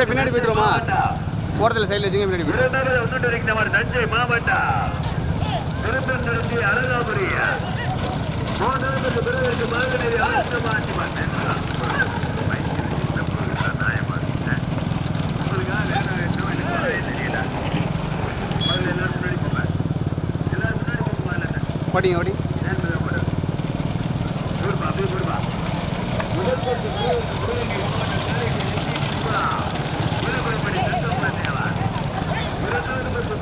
அப்படியே பின்னாடி போயிட்டுருமா போகிறதுல சைடில் வச்சுங்க பின்னாடி போயிட்டு தஞ்சை மாவட்டம். திருப்பூர் திருச்சி அழகாபுரி. மோதலுக்கு பிறகு மாநில அரசு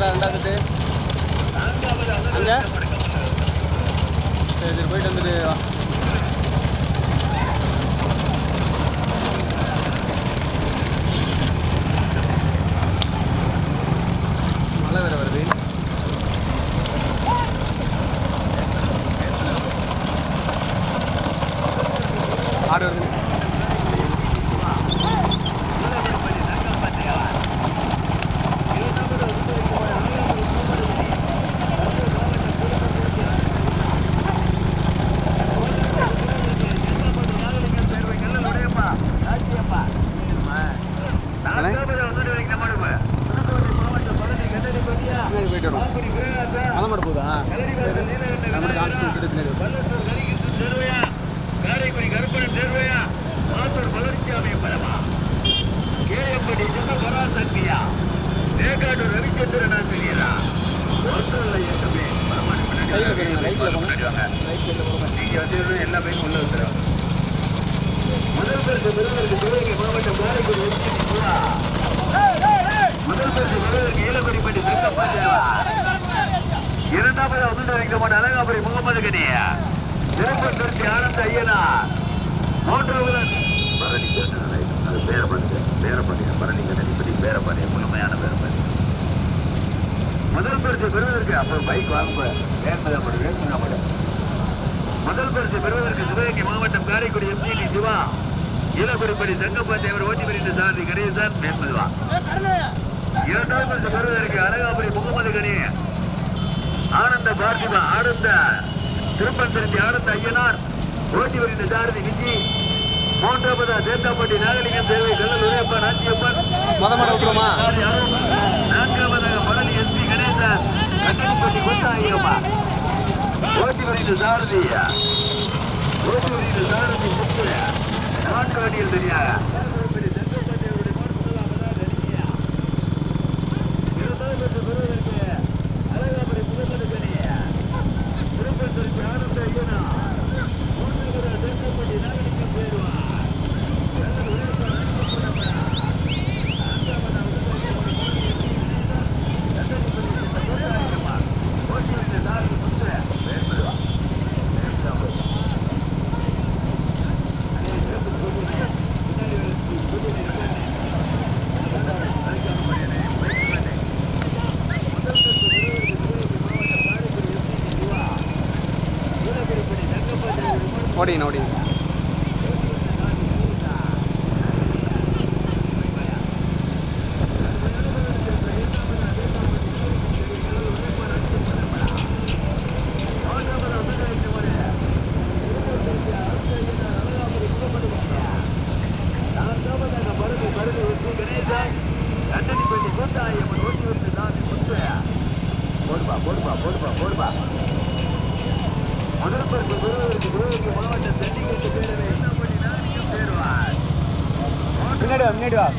இருந்தா இருந்தாக்கிட்டு அங்கே? சரி சரி போயிட்டு வந்துட்டு கணனிப்படி முழுமையான பெருமை முதல் பரிசு பெறுவதற்கு அப்புறம் பைக் வாங்க வேண்மதாப்படு முதல் பரிசு பெறுவதற்கு சிவகங்கை மாவட்டம் காரைக்குடி எம்ஜிடி சிவா. ஈழக்குடிப்படி தங்கப்பாத்தேவர் ஓட்டிமரிந்த சாரதி கணேசன் வேண்மதுவா இரண்டாவது பரிசு பெறுவதற்கு அழகாபுரி முகமது கனி. ஆனந்த பார்த்திபா ஆனந்த. திருப்பன் திருச்சி ஆனந்த ஐயனார். ஓட்டி வருகின்ற சாரதி விஜய் மூன்றாவது தேத்தாப்பட்டி நாகலிங்கம் தேவை கல்லல் உரையப்பன் ஆட்சியப்பன் மொத மாட விட்டுருமா. நான்காவதாக பழனி எஸ்பி கணேசன் கட்டணிப்பட்டி கொண்டாயப்பா ஓட்டி வருகின்ற சாரதி ஓட்டி வருகின்ற சாரதி முத்து நான்கு அடியில் தெரியாக ஓடிங்க ஓடிங்க கட்டணிப்பட்டி கொண்டாயப்பன் ஓட்டி வருகின்ற சாரதி முத்து போடுப்பா போடுப்பா போடுப்பா போடுப்பா முதல் பரிசு பெறுவதற்கு சிவகங்கை மாவட்டம் தென்னிக்கட்டு பேரவை எண்ணப்படி நாளையும் சேருவார் பின்னாடி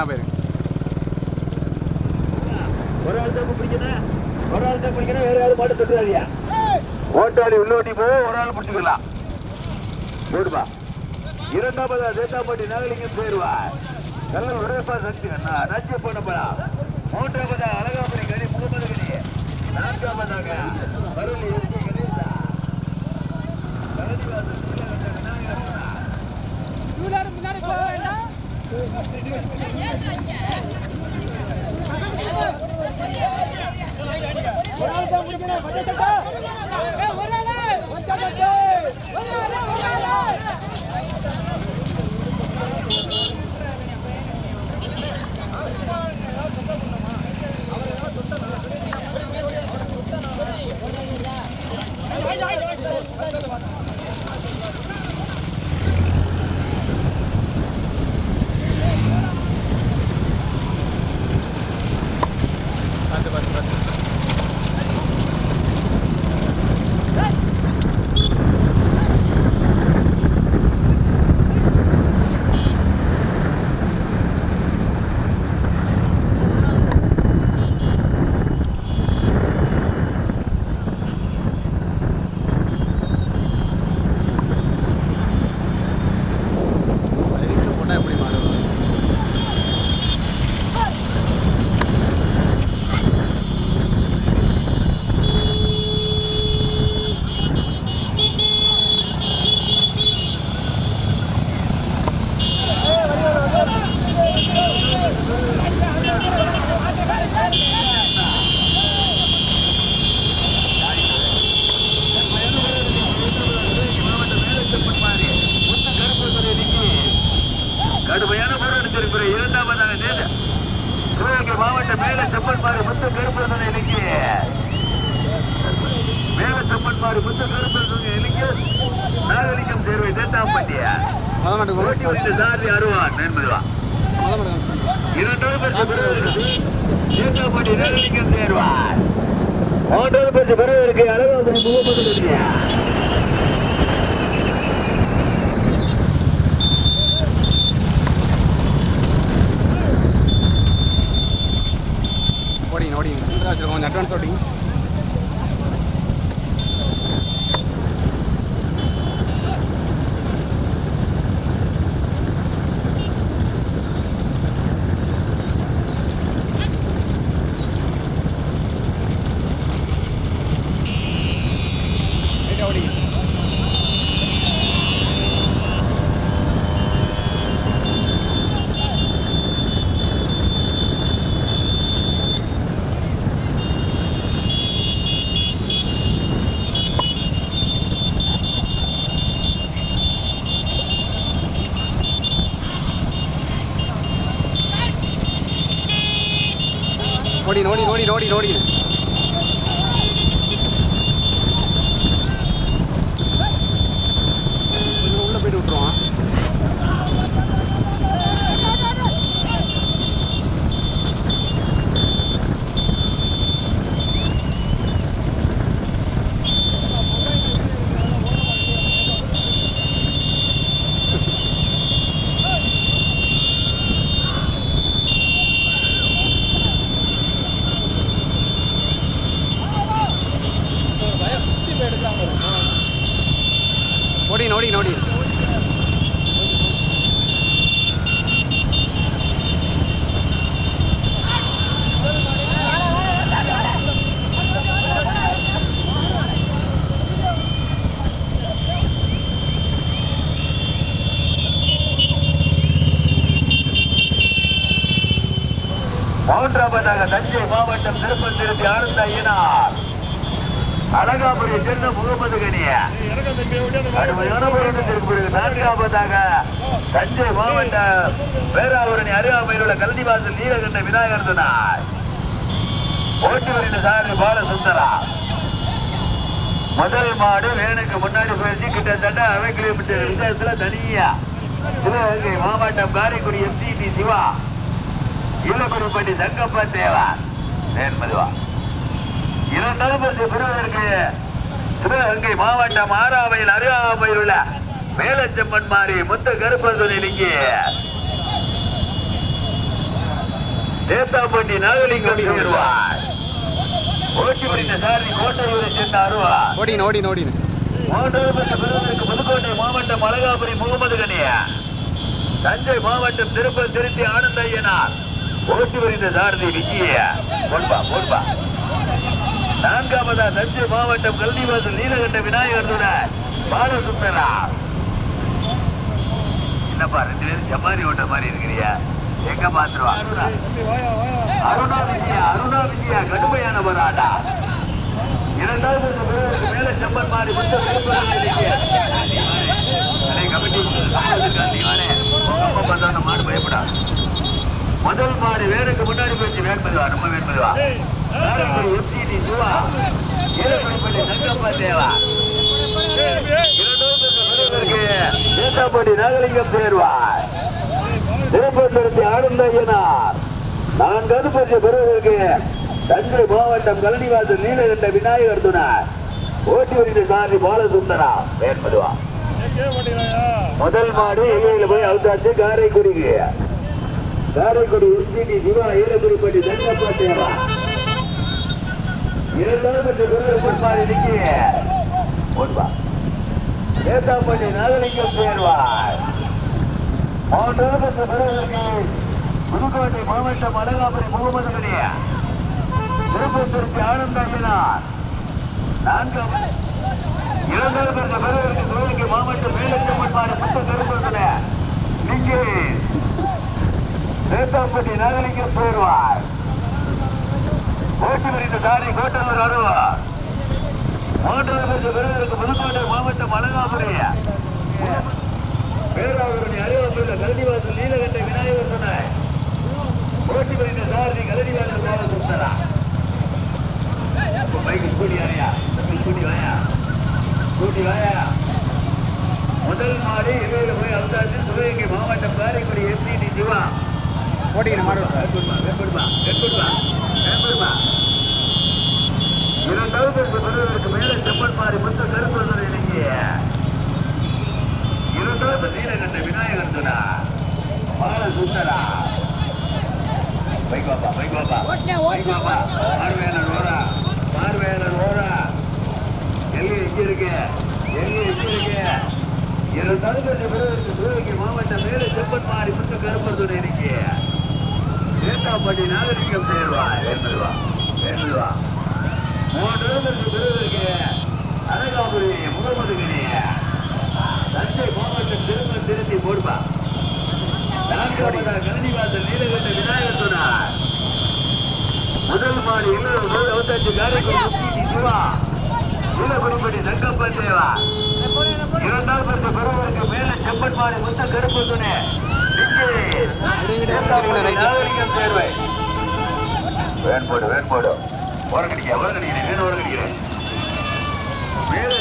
ஆ போயிருங்க ஒரு ஆள் தான் பிடிக்கணும். ஒரு ஆள் தான் பிடிக்கணும். வேற யாரும் மாட்டு தொட்டுறாதியா ஓட்டாளி உள்ள ஓட்டி போ ஒரு ஆள் பிடிச்சிக்கலாம். போடுப்பா இரண்டாவது தேத்தாப்பட்டி நாகலிங்கம் சேருவார் கல்லல் உரையப்பா சக்தி நச்சு பண்ணப்படா மூன்றாவது அழகாபுரி கனி முகமது கனி. நான்காவதாக பருளி கணேசா கீழகண்ட விநாயகர் பார்த்து பார்த்து பார்த்து இரண்டாம் பட்டியா மொதல் மாட்டுக்கு ஓட்டி முடிந்த சாரதி அருவான் என்பதுவா இரண்டாவது பரிசு பெறுவதற்கு சேத்தாப்பட்டி நகரிக்கம் சேர்வார். மூன்றாவது பரிசு பெறுவதற்கு அழகாபுரி முகமது நடிகா ஓடிங்க ஓடிங்க. சில்லறை கொஞ்சம் அட்வான்ஸ் ஓடிங்க ஓடிங்க ஓடிங்க ஓடிங்க ஓடிங்க ஓடிங்க கொஞ்சம் உள்ள போயிட்டு விட்டுருவான் ஓடிங்க ஓடிங்க ஓடிங்க மூன்றாவதாக தஞ்சை மாவட்டம் திருப்பம் திருப்பி ஆனந்த ஐயனார் அழகாபுரி சென்ன முகமது கனிய. நான்காவதாக தஞ்சை மாவட்ட பேராவரணி அருகாமையில் உள்ள கல்விவாசல் நீலகண்ட விநாயகர் துணாய் ஓட்டுவரின் சாரி பாலசுந்தரா. முதல் மாடு வேணுக்கு முன்னாடி போயிடுச்சு. கிட்டத்தட்ட அரை கிலோமீட்டர் வித்தியாசத்துல தனியா. சிவகங்கை மாவட்டம் காரைக்குடி எம்சிபி சிவா. ஈழக்குடிப்பட்டி சங்கப்பா தேவா நேர்மதுவா இரண்டாவது பரிசு பெறுவதற்கு சிவகங்கை மாவட்டம் ஆறாவையில் அருகாமையில் உள்ள மேலச்செம்மன் மாறி முத்த கருப்பசுனி இங்கே தேத்தாப்பட்டி நாகலிங்கம் சேருவார் ஓட்டி முடிந்த சாரதி கோட்டையூரை சேர்ந்த அருவா ஓடிங்க ஓடிங்க ஓடிங்க மூன்றாவது பரிசு பெறுவதற்கு புதுக்கோட்டை மாவட்டம் அழகாபுரி முகமது கனியா. தஞ்சை மாவட்டம் திருப்பம் திருச்சி ஆனந்த ஐயனார். ஓட்டி வருகிற சாரதி விஜயா போன்பா போன்பா நான்காவதா தஞ்சை மாவட்டம் கல்விவாசல் நீலகண்ட விநாயகர் துணை பாலசுந்தரா என்னப்பா ரெண்டு பேரும் ஜமாரி ஓட்ட மாதிரி இருக்கிறியா எங்க பாத்துருவா அருணா விஜயா அருணா விஜயா கடுமையான போராட்டா இரண்டாவது மேல செம்பன் மாறி மட்டும் கமிட்டி நீ வாரே மாடு பயப்படா முதல் மாடு வேருக்கு முன்னாடி போச்சு வேண்பதுவா? ரொம்ப வேண்பதுவா? எஃப்டிடி சிவா ஈரப்படி சங்கப்பா தேவா? சேத்தாப்பட்டி நாகலிங்கம் சேர்வார் திருப்பத்திருத்தி ஆனந்த ஐயனார். நான்காவது பரிசு பெறுவதற்கு தஞ்சை மாவட்டம் கலனிவாசல் நீலகண்ட விநாயகர் துணார் ஓட்டி வருகிற சாரி பாலசுந்தரா வேண்பதுவா முதல் மாடு எங்கையில போய் அவுத்தாச்சு காரைக்குடிக்கு. காரைக்குடி எஸ்பிடி சிவா ஈரக்குடிப்பட்டி தங்கப்பா தேவா இரண்டாவது பரிசு பெறுவதற்கு மாறி நாகலிங்கம் சேர்வார் மூன்றாவது பெறுவதற்கு புதுக்கோட்டை மாவட்டம் அழகாபுரி முகமது கனியா திருப்பத்திற்கு ஆனந்தாங்கினார் நான்காவது இரண்டாவது பிறகு பெறுவதற்கு சிவகங்கை மாவட்டம் மேலச்சம்மன்மாடு புத்த திருப்பத்தில் இங்கே சேத்தாப்பட்டி நாகலிங்கம் போயிடுவார். ஓட்டி வருகின்ற சாரி கோட்டலூர் அருவா மூன்றாவது பெற்ற பெறுவதற்கு புதுக்கோட்டை மாவட்டம் அழகாபுரி. பேராவூரணி அறிவாசல் கல்விவாசல் நீலகண்ட விநாயகர் சொன்னார் ஓட்டி வருகின்ற சாரதி கலடிவாசல் போல சுத்தரா பைக்கு ஸ்கூட்டி வாயா? ஸ்கூட்டி வாயா? ஸ்கூட்டி வாயா? முதல் மாடி இவையில போய் அவுத்தாச்சு சிவகங்கை மாவட்டம் காரைக்குடி எஸ்பிடி சிவா. போட்டிக்கு மாடு இரண்டாவது பெறுவதற்கு மேலே செம்மன் மாறி முத்த கருப்பது இன்னைக்கு இரண்டாவது நீலகண்ட விநாயகர் துணா பால சுந்தரா. வைகோப்பா வைகோப்பா வைகோப்பா பார்வையாளர் ஓரா பார்வையாளர் ஓரா. எங்க எங்க இருக்கு எங்க எங்க இருக்கு. இரண்டாவது பெறுவதற்கு சிவகங்கை மாவட்டம் மேலே செம்மன் மாறி முத்த கருப்பது இன்னைக்கு ஏட்டாப்பட்டி நாகரிகம் செய்வா ஏழுவா ஏழுவா மூன்று பிறகு அழகாபுரி முகமதுகிரி தஞ்சை மாவட்டம் திரும்ப திருத்தி போடுவா நான்காவதா கரணிவாசல் நீலகண்ட விநாயகர் சொன்னார் முதல் மாடி இருபத்தஞ்சு காரைக்குடி சிவா நீலகுடிப்படி சங்கப்பன் தேவா இரண்டாம் பத்து பெறுவதற்கு மேல செம்பன் மாடி முத்த கருப்பு துணை. நாகரிகம் தேர்வை வேன் போடு வேன் போடு. ஓரம் கடிக்க ஓரம் கடிக்கிறேன் வேணும் ஓரம் கடிக்கிறேன் மேலே